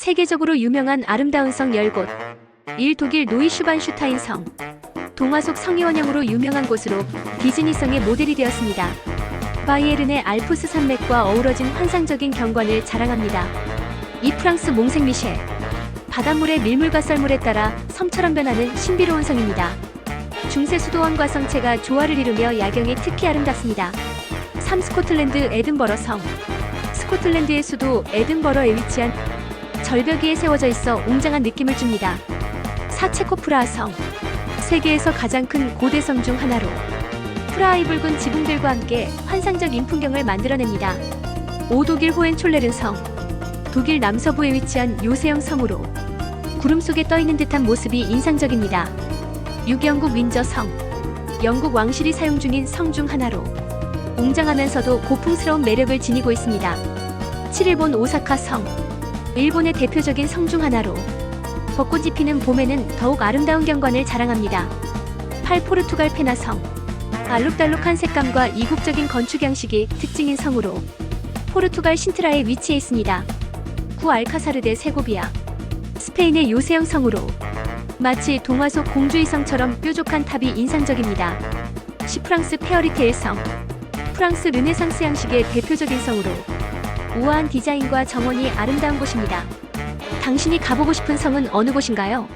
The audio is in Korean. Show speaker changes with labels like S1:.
S1: 세계적으로 유명한 아름다운 성 10곳. 1. 독일 노이슈반슈타인 성. 동화 속 성의원형으로 유명한 곳으로 디즈니성의 모델이 되었습니다. 바이에른의 알프스 산맥과 어우러진 환상적인 경관을 자랑합니다. 2. 프랑스 몽생 미셸. 바닷물의 밀물과 썰물에 따라 섬처럼 변하는 신비로운 성입니다. 중세 수도원과 성체가 조화를 이루며 야경이 특히 아름답습니다. 3. 스코틀랜드 에든버러 성. 스코틀랜드의 수도 에든버러에 위치한 절벽 위에 세워져 있어 웅장한 느낌을 줍니다. 4. 체코프라하 성. 세계에서 가장 큰 고대성 중 하나로 프라하의 붉은 지붕들과 함께 환상적인 풍경을 만들어냅니다. 5. 독일 호헨촐레른 성. 독일 남서부에 위치한 요새형 성으로 구름 속에 떠 있는 듯한 모습이 인상적입니다. 6. 영국 윈저 성. 영국 왕실이 사용 중인 성 중 하나로 웅장하면서도 고풍스러운 매력을 지니고 있습니다. 7. 일본 오사카 성. 일본의 대표적인 성 중 하나로 벚꽃이 피는 봄에는 더욱 아름다운 경관을 자랑합니다. 8. 포르투갈 페나 성. 알록달록한 색감과 이국적인 건축 양식이 특징인 성으로 포르투갈 신트라에 위치해 있습니다. 9. 알카사르 대 세고비아. 스페인의 요새형 성으로 마치 동화 속 공주의 성처럼 뾰족한 탑이 인상적입니다. 10. 프랑스 페어리테일 성. 프랑스 르네상스 양식의 대표적인 성으로 우아한 디자인과 정원이 아름다운 곳입니다. 당신이 가보고 싶은 성은 어느 곳인가요?